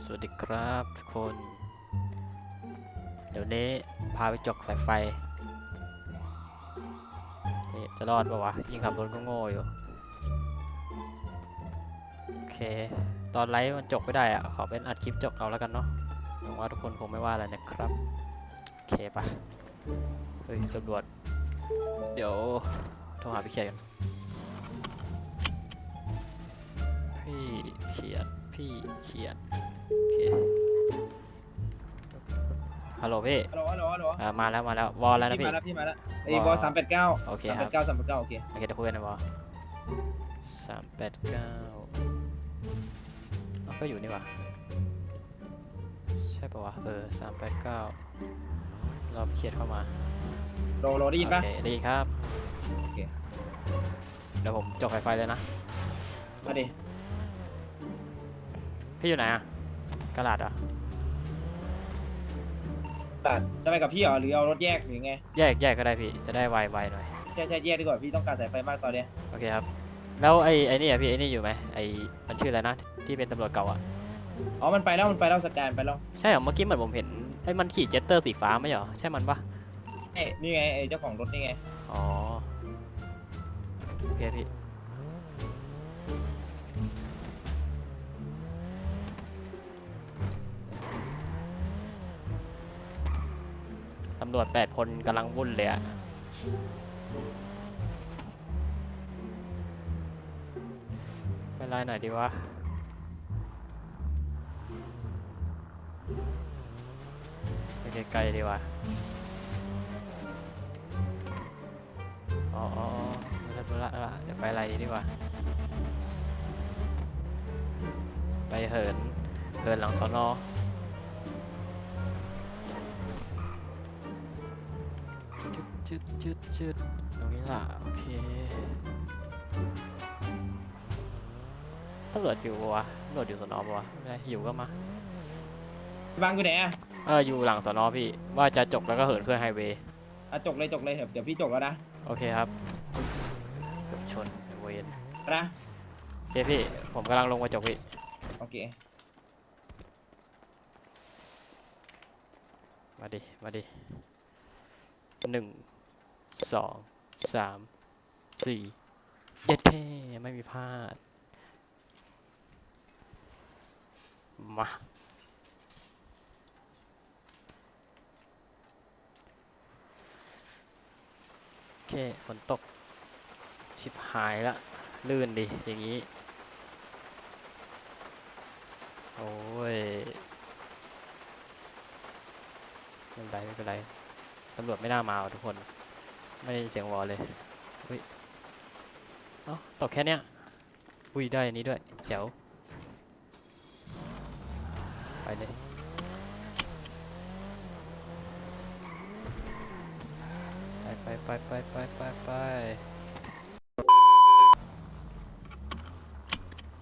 สวัสดีครับทุกคน เดี๋ยวนี้พาไปจกสายไฟนี่จะรอดปะวะ ยิงขับรถก็โง่อยู่ โอเค ตอนไลฟ์มันจกไม่ได้อะขอเป็นอัดคลิปจกเอาแล้วกันเนาะหวังว่าทุกคนคงไม่ว่าอะไรนะครับ โอเคปะเฮ้ยตำรวจ เดี๋ยวโทรหาพี่เขียนกันพี่เขียน พี่เขียนโอเคฮัลโหลพี่ฮัลโหลฮัลโหลฮัลโหลอ่ามาแล้วมาแล้ววอลแล้วนะพี่ พี่มาแล้วพี่มาแล้วไอ้วอบอสามแปดเก้าโอเคสามคแปรับดเก้าสามแปดเก้าโอเคโอเคเดี๋ยวคุยกันนะวอสามแปดเก้าก็อยู่นี่วะใช่ปะวะเออสามแปดเก้าเราเขียนเข้ามาโลโลได้ยินปะ โอเคได้ยินครับโอเค เดี๋ยวผมจบไฟไฟเลยนะ มาดิ พี่อยู่ไหนอะกระดาษเหรอะตัดจะไปกับพี่เหรอหรือเอารถแยกหรือไงแยกแยกก็ได้พี่จะได้ไวไวหน่อยใช่ใช่แยกดีกว่าพี่ต้องการสายไฟมากตอนเนี้ยโอเคครับ แล้วไอ้ไอ้นี่อะพี่ไอ้นี่อยู่ไหมไอ้มันชื่ออะไรนะที่เป็นตำรวจเก่าอะอ๋อมันไปแล้วมันไปแล้วสแกนไปแล้วใช่เหรอเมื่อกี้เหมือนผมเห็นไอ้มันขี่เจ็ตเตอร์สีฟ้าไม่ใช่เหรอใช่มันปะเอ้ยนี่ไงไอ้เจ้าของรถนี่ไงอ๋อโอเคพี่ ตำรวจแปดคนกำลังวุ่นเลยอะไปไล่หน่อยดีวะไปไกลๆดีวะอ๋ออ๋ออ๋อไม่ละไม่ละละเดี๋ยวไปอะไรดีดีกว่าไปเหินเหินหลังสอนอ จุดจุดจุดจุดตรงนี้ล่ะ โอเคตำรวจอยู่ปะวะตำรวจอยู่สอนอปะวะไม่เป็นไรอยู่ก็มาพี่บางอยู่ไหนอะเอออยู่หลังสอนอพี่ ว่าจะจบแล้วก็เหินขึ้นไฮเวย์ อะจกเลยจกเลยเดี๋ยวพี่จกแล้วนะโอเคครับเกือบชนเวนนะโอเคพี่ ผมกำลังลงมาจบพี่ โอเคมาดิ มาดิหนึ่ง สองสามสี่เย็ดเท่ไม่มีพลาด มา โอเค ฝนตก ชิบหายละ ลื่นดิ อย่างนี้ โอ้ยไม่เป็นไรไม่เป็นไรตำรวจไม่น่ามาทุกคน ไม่ได้ยินเสียงวอลเลยอุ้ยเอ้าตกแค่เนี้ยอุ้ยได้อันนี้ด้วยแจ๋วไปเลยไปไปไปไปไปไปไป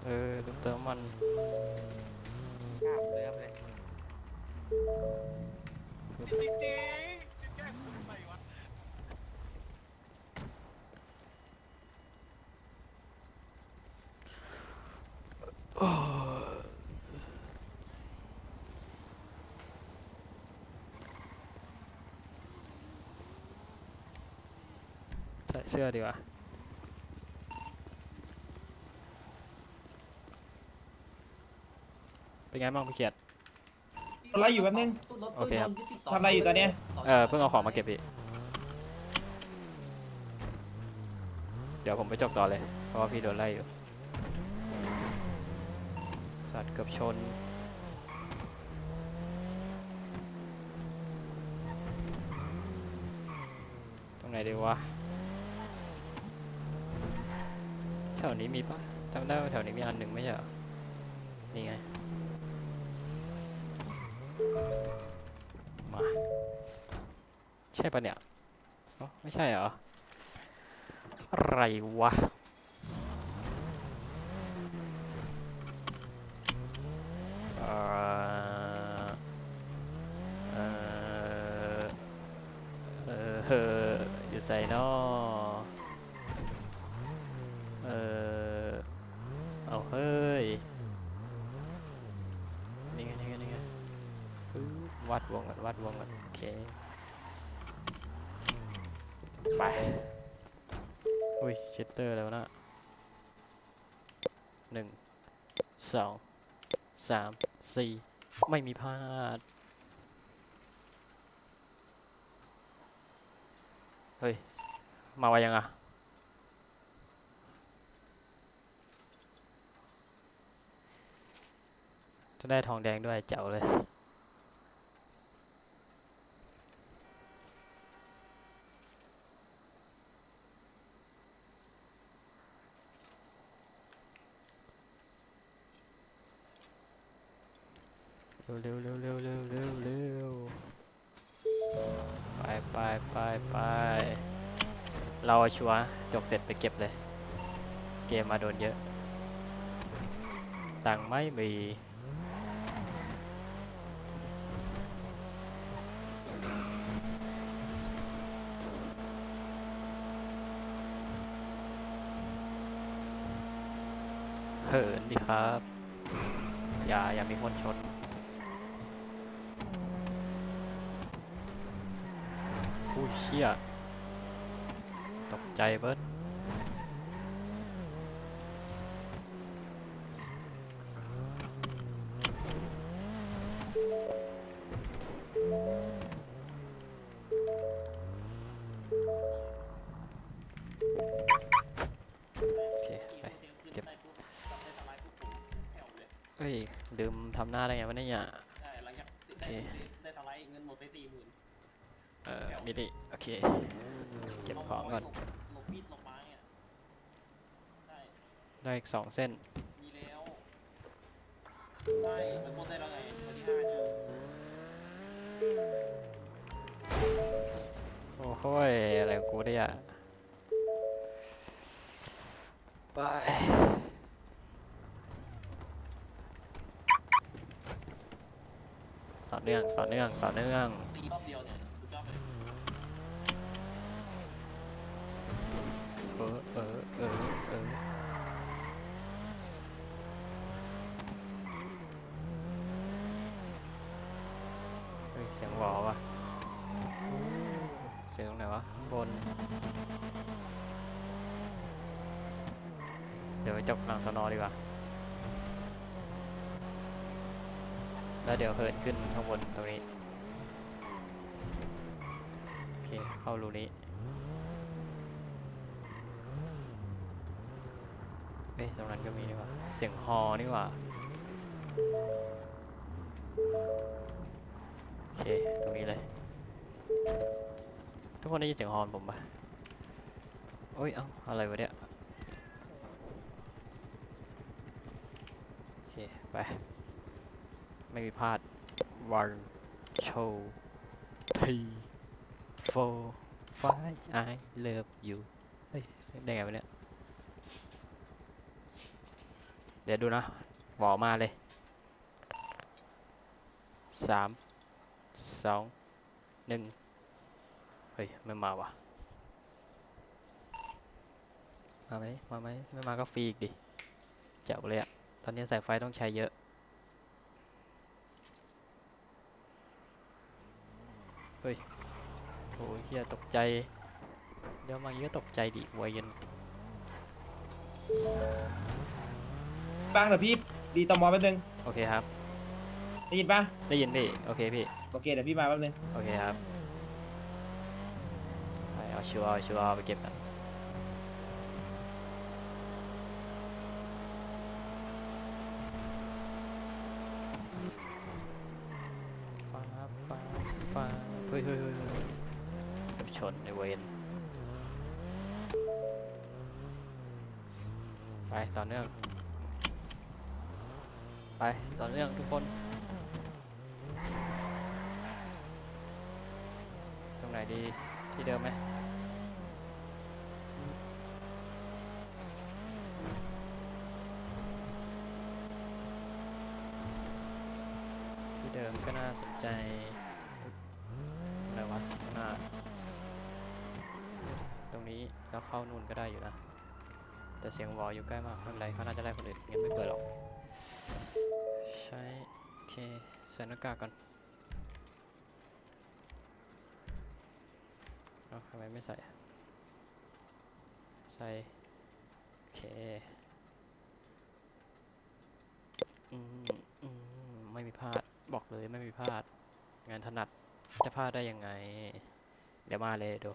เออลืมเติมน้ำมันกล้ามเลยครับเลย ส่เสื้อดีกว่าเป็นไงบ้างพี่เขียดอะไรอยู่แป๊บนึง โอเคครับ ทำอะไรอยู่ตอนเนี้ยเออเพิ่งเอาของมาเก็บพี่ เดี๋ยวผมไปจบต่อเลย เพราะว่าพี่โดนไล่อยู่ สัตว์เกือบชน ตรงไหนดีวะ แถวนี้มีปะจำได้ว่าแถวนี้มีอันหนึ่งไม่ใช่เหรอ นี่ไง มา ใช่ปะเนี่ย อ๋อ ไม่ใช่เหรอ อะไรวะ เอ่อเอ่อเออเอออยู่ใส่นอเออเอาเฮ้ย นี่ไง วัดวงก่อนวัดวงก่อนโอเคไปอุ้ยเชตเตอร์แล้วนะหนึ่งสองสามสี่ไม่มีพลาด เฮ้ย มาไวยังอะจะได้ทองแดงด้วยเจ๋วเลย ร็วเร็วเร็วเร็วเร็วเร็วเร็วไปไปไปไปเราชัวจบเสร็จไปเก็บเลย เกมมาโดนเยอะ ตังไม่มี เหินดิครับ อย่า อย่ามีคนชน อุ้ยเชี่ย ตกใจเบิร์ดโอเคไปเก็บเอ้ยลืมทำหน้าได้ไงวะเนี่ยใช่หลังจากโอเคได้ได้สไลด์เงินหมดไปสี่หมื่นเออมิลิโอเคเก็บของก่อน หลบมีดหลบไม้อะใช่ได้อีกสองเส้น มีแล้วได้มันหมดได้แล้วไงวันที่ห้าเนี่ยโอ้โหยอะไรของกูเนี่ยไปต่อเนื่องต่อเนื่องต่อเนื่อง ตีรอบเดียวเนี่ยสุดยอดเลย เออเออเออเออเฮ้ยเสียงหวอว่ะ เสียงตรงไหนวะ บน เดี๋ยวไปจบหลังสนอดีกว่า แล้วเดี๋ยวเหินขึ้นข้างบนตรงนี้ โอเค เข้ารูนี้เอ้ยตรงนั้นก็มีนี่ว่า เสียงฮอนี่ว่า โอเค ตรงนี้เลย ทุกคนได้ยินเสียงฮอนผมปะโอ้ย เอ้า อะไรวะเนี่ย โอเค ไป ไม่มีพลาด one two three four five I love you เฮ้ย ได้ไงวะเนี่ย เดี๋ยวดูนะหวอมาเลยสามสองหนึ่งเฮ้ย ไม่มาวะมาไหมมาไหมไม่มาก็ฟรีอีกดิเจ๋วเลยอะตอนนี้สายไฟต้องใช้เยอะ เฮ้ยโอ้ยเฮียตกใจ เดี๋ยวมาอย่างนี้ก็ตกใจดิวัยเย็นบ้างเดี๋ยวพี่ดีตอมอแป๊บนึงโอเคครับ ได้ยินปะได้ยินพี่ โอเคพี่ โอเคเดี๋ยวพี่มาแป๊บนึง โอเคครับ ไปเอาชัวร์เอาชัวร์เอาไปเก็บกันฟ้าฟ้าฟ้าเฮ้ยเฮ้ยเฮ้ยเฮ้ยเกับ ชนในเวนไปต่อเนื่อง ไปต่อเนื่องทุกคน ตรงไหนดีที่เดิมไหมที่เดิมก็น่าสนใจ เข้านู่นก็ได้อยู่นะ แต่เสียงวออยู่ใกล้มากไม่เป็นไรเขาน่าจะได้ผลิตเงั้นไม่เปิดหรอก ใช้โอเคใส่หน้ากากก่อนเอาทำไมไม่ใส่ ใส่ โอเคอืมอืมไม่มีพลาดบอกเลยไม่มีพลาด งานถนัดจะพลาดได้ยังไง เดี๋ยวมาเลยดู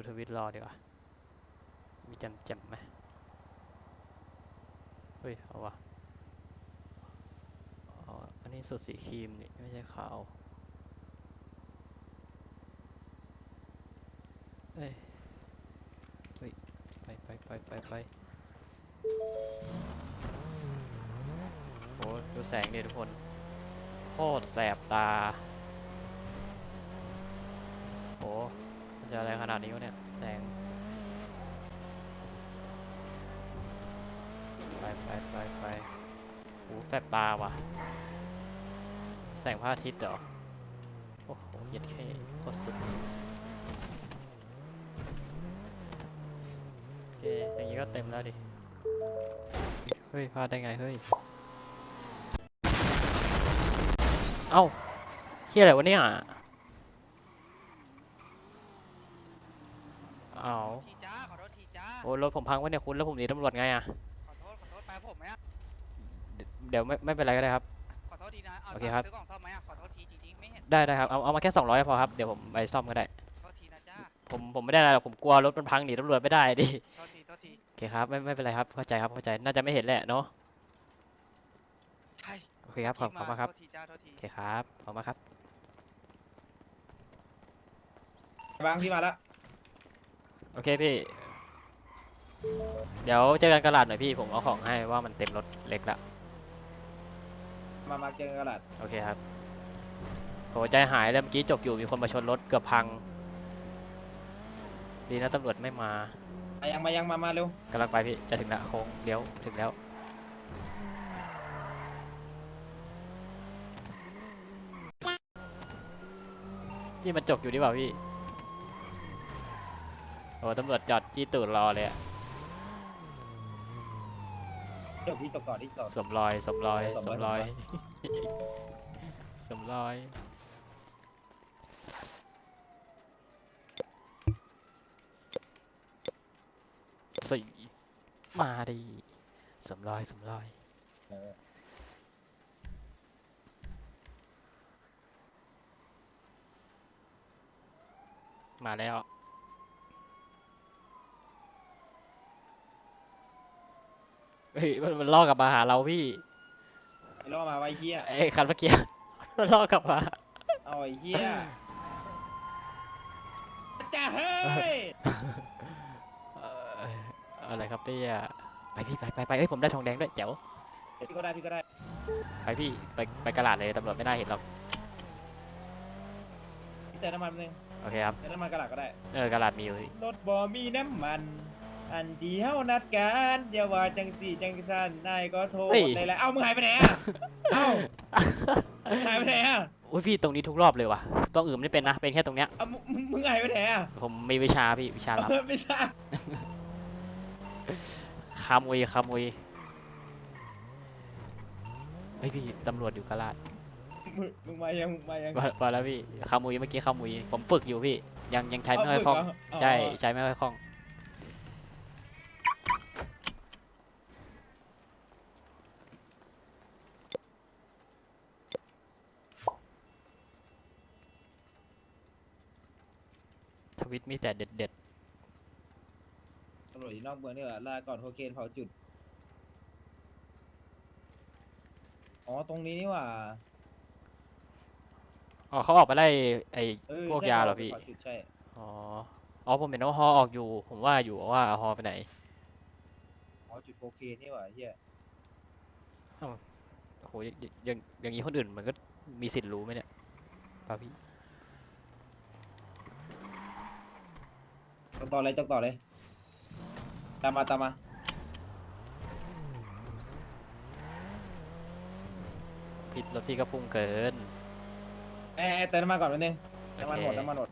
ดูทวิตรอดีกว่า มีจำจำไหมเฮ้ย เอาวะอันนี้สุดสีครีมนี่ไม่ใช่ขาวเอ้ยเฮ้ย ไปไปไปไปไปโอ้ดูแสงดิทุกคนโคตรแสบตาโอ้ จะอะไรขนาดนี้วะเนี่ย แสง ไปไปไปไปโอ้แสบตาว่ะ แสงพระอาทิตย์เหรอ โอ้โหเย็ดแค่โคตรสุด โอเค อย่างนี้ก็เต็มแล้วดิ เฮ้ยพลาดได้ไง เฮ้ย เอ้าเฮียอะไรวะเนี่ย เอ้า ทีจ้าขอโทษทีจ้า โอ้ยรถผมพังวะเนี่ยคุณแล้วผมหนีตำรวจไงอะขอโทษขอโทษไปผมไหมอะเดี๋ยวเดี๋ยวไม่ไม่เป็นไรก็ได้ครับ ขอโทษทีนะเอาโอเคครับ ซื้อกล่องซ่อมไหมอะขอโทษทีจริงๆไม่เห็นได้ได้ครับเอาเอามาแค่200พอครับเดี๋ยวผมไปซ่อมก็ได้โทษทีนะจ้าผมผมไม่ได้อะไรหรอกผมกลัวรถมันพังหนีตำรวจไม่ได้ดิโทษทีโทษทีโอเคครับไม่ไม่เป็นไรครับเข้าใจครับเข้าใจน่าจะไม่เห็นแหละเนาะใช่โอเคครับขอบคุณมากครับโทษทีจ้าโทษที โอเคครับขอบคุณมากครับ บางพี่มาแล้ว โอเคพี่ เดี๋ยวเจอกันกระดาษหน่อยพี่ผมเอาของให้ว่ามันเต็มรถเล็กละมามาเจอกันกระดาษโอเคครับโหใจหายเลยเมื่อกี้จบอยู่มีคนมาชนรถเกือบพัง ดีนะตำรวจไม่มามายังมายังมามาเร็วกำลังไปพี่จะถึงละโค้งเลี้ยวถึงแล้ว นี่มันจบอยู่ดีเปล่าพี่โอ้ตำรวจจอดจี้ตูดรอเลยอะ จบที่จบต่อที่ต่อสวมรอยสวมรอยเออสสววมมรรออย ยสวมรอย สี่มาดีสวมรอยสวมรอย เออมาแล้ว เฮ้ยมันมันล่อกลับมาหาเราพี่ไอ้ล่อมาไว้เฮียไอ้คันเมื่อกี้มันล่อกลับมา เอาไอ้เฮียจ้าเฮ้ยเอ่ออะไรครับเนี่ยไปพี่ไปไปไปเอ้ยผมได้ทองแดงด้วยเจ๋วพี่ก็ได้พี่ก็ได้ไปพี่ไปไปกระดาษเลยตำรวจไม่น่าเห็นหรอกพี่เติมน้ำมันแป๊บนึงโอเคครับเติมน้ำมันกระดาษก็ได้เออกระดาษมีอยู่พี่รถบ่มีน้ำมัน อันที่เฮานัดกันอย่าว่าจังสี่จังสันนายก็โทรเลยแหละเอ้ามึงหายไปไหนอะเอ้าหายไปไหนอะอุ้ยพี่ตรงนี้ทุกรอบเลยว่ะต้องอื่นไม่เป็นนะเป็นแค่ตรงเนี้ย เอ้ามึงมึงมึงหายไปไหนอะผมมีวิชาพี่วิชาลับเออไม่ใช่คามุยคามุยเฮ้ยพี่ตำรวจอยู่กระลาดมึงมึงมายังมึงมายังมามาแล้วพี่คามุยเมื่อกี้คามุยผมฝึกอยู่พี่ยังยังใช้ไม่ค่อยคล่อง เาฝึกเหรใช่อ๋อใช้ไม่ค่อยคล่อง วิตมีแต่เด็ดเด็ดตำรวจอยู่นอกเมืองนี่หว่าลาก่อนโคเคนเผาจุด อ๋อ ตรงนี้นี่หว่าๆอ๋อเขาออกไปไล่ไอ้ เออพวกใช่ยาเหรอไปพี่ เผาจุดใช่ อ๋ออ๋อผมเห็นว่าฮอออกอยู่ ผมว่าอยู่ว่าฮอไปไหนอ๋อ จุดโคเคนนี่หว่าเฮียโอ้โหยยอย่างอย่างนี้คนอื่นมันก็มีสิทธิ์รู้ไหมเนี่ยป่ะพี่ จกต่อเลยจกต่อเลย ตามมาตามมาพี่รถพี่ก็พุ่งเกิน เอ้ยเอ้ยเติมน้ำมันก่อนนิดนึงโอน้ำมันเคหมดน้ำมันหมด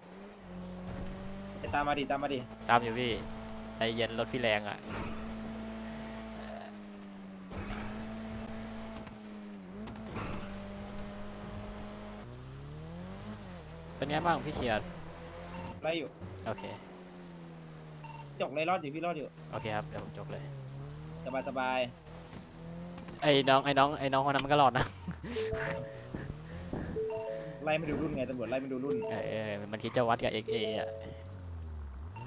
ไปตามมาดิตามมาดิตามอยู่พี่ใจเย็นรถพี่แรงอะเป็นไงบ้างพี่เขียดไล่อยู่โอเค จกเลยรอดอยู่พี่รอดอยู่โอเคครับเดี๋ยวผมจบเลยสบายสบายไอ้น้องไอ้น้องไอ้น้องคนนั้นมันก็หลอดนะไล่ไม่ดูรุ่นไงตำรวจไล่ไม่ดูรุ่นเออเออมันคิดจะวัดกับ XA อะ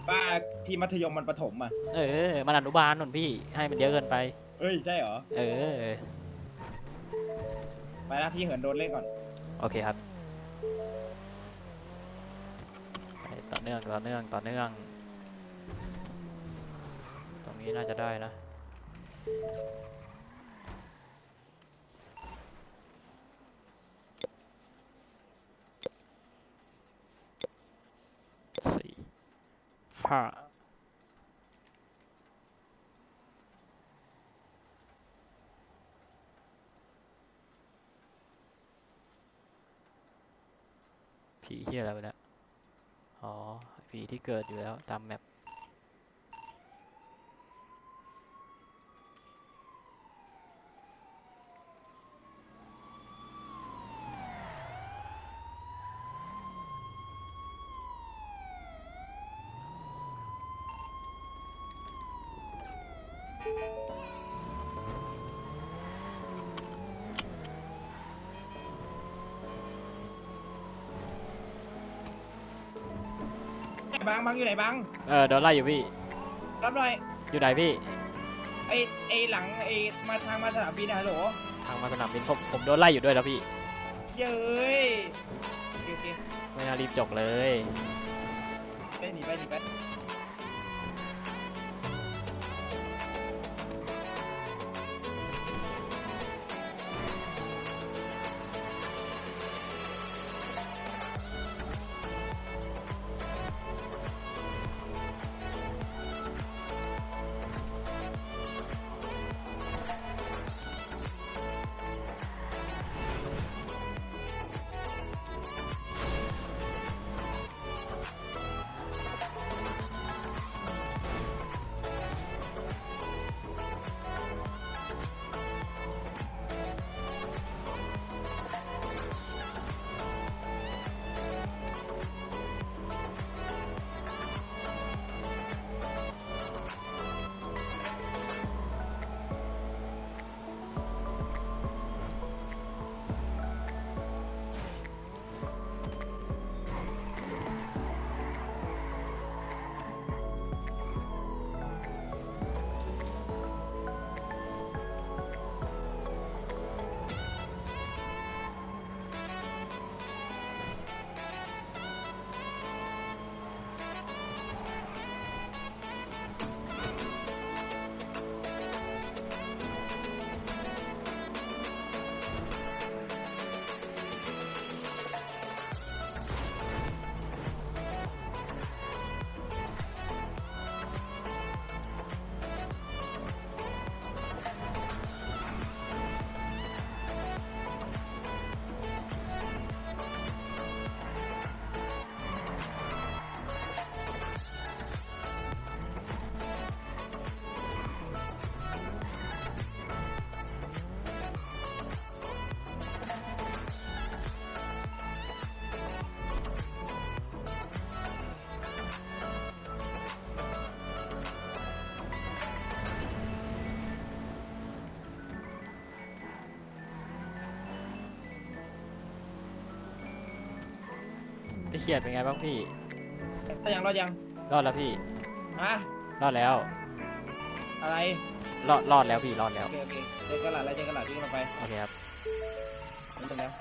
ป้าพี่มัธยมมันประถมอะเออมันอนุบาลนนพี่ให้มันเยอะเกินไป เอ้ยใช่เหรอเออ ไปนะพี่เหินโดนเล่นก่อนโอเคครับไปต่อเนื่องต่อเนื่องต่อเนื่องตรง นี้น่าจะได้นะ สี่ห้าผีที่อะไรวะเนี่ยอ๋อ ผีที่เกิดอยู่แล้วตามแมป บังบังอยู่ไหนบังเออโดนไล่อยู่พี่ รับหน่อยอยู่ไหนพี่ ไอ้ไอ้หลังไอ้มาทางมาสนามบินนะฮัลโหลทางมาสนามบินผมผมโดนไล่อยู่ด้วยแล้วพี่ เย้ยโอเคโอเคไม่น่ารีบจกเลย ไปหนีไปหนีไป พี่เขียดเป็นไงบ้างพี่ถ้ายังรอดยังรอดแล้วพี่ฮะรอดแล้วอะไรรอดรอดแล้วพี่รอดแล้วโอเคโอเคเจอกระหลัดแล้วเจอกระหลัดที่กำลังไปโอเคครับนิดนึงนะ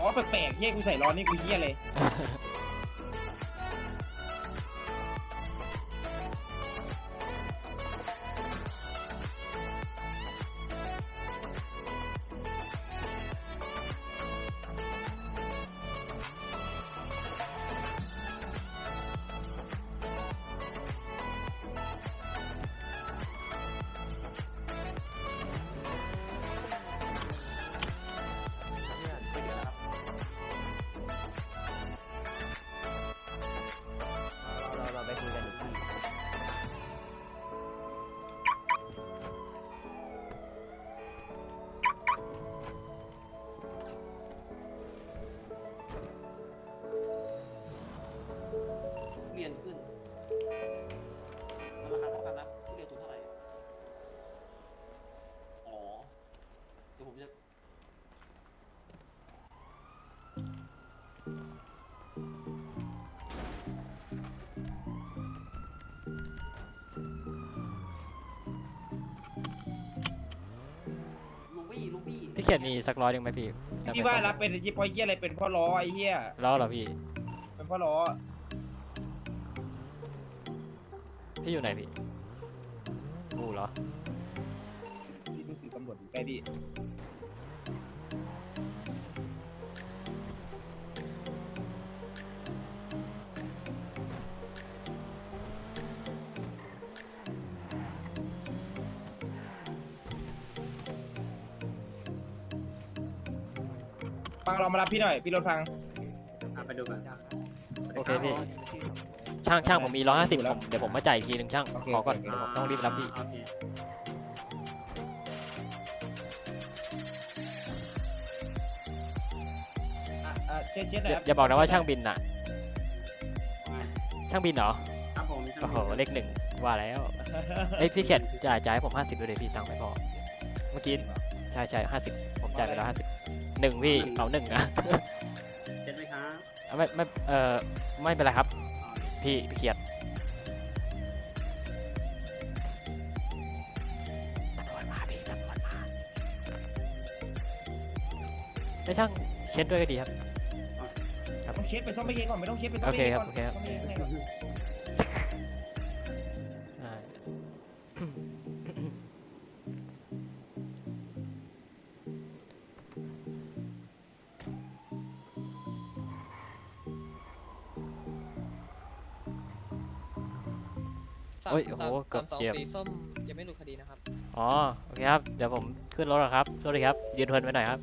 อ๋อแปลกๆเฮียกูใส่ร้อนนี่กูเฮียเลย เขียนมีสักร้อยหนึ่งไหมพี่จะไปที่ว่าซ่อมรับเป็นยี่ปอยเฮียอะไรเป็นพ่อล้อไอ้เฮียแล้วเหรอพี่ เป็นพ่อล้อพี่อยู่ไหนพี่กูเหรอ ที่รู้สึกตำรวจอยู่ใกล้พี่ ฟังเรามารับพี่หน่อย พี่รถพังอะไปดูกันโอเคพี่ ช่างช่างผมมีร้อยห้าสิบดูแล้วเดี๋ยวผมมาจ่ายอีกทีหนึ่งช่าง โอเคขอก่อนโอเค เดี๋ยวผมต้องรีบรับพี่ โอเคอะอะเช็ดเช็ดหน่ออยย่าอย่าบอกนะว่าช่างบินน่ะ ช่างบินเหรอ ครับผมโอ้โห เลขหนึ่งว่าแล้วเอ้ยพี่เขียนจ่ายจ่ายให้ผมห้าสิบด้วยเลยพี่ตังค์ไม่พอ เมื่อกี้ ใช่ใช่ห้าสิบผมจ่ายไปแล้วห้าสิบ หนึ่งพี่เอาหนึ่งอะเช็ดไหมครับเอาไม่ไม่เออไม่เป็นไรครับอ๋อพี่พี่เขียนตำรวจมาพี่ตำรวจมาไม่ช่างเช็ดด้วยก็ดีครับ ต้องเช็ดไปซ่อมไม่เย็นก่อนไม่ต้องเช็ดไปซ่อมโอไม่เคเย็นครับก่อนโอเคครับซ่อมไม่เย็นข้า อ้ยโอ้โหสามเกือบสามสองเหยียบสีส้มยังไม่หลุดคดีนะครับ อ๋อ โอเคครับ เดี๋ยวผมขึ้นรถแล้วครับสวัสดีครับ ยืนเพลินไว้หน่อยครับ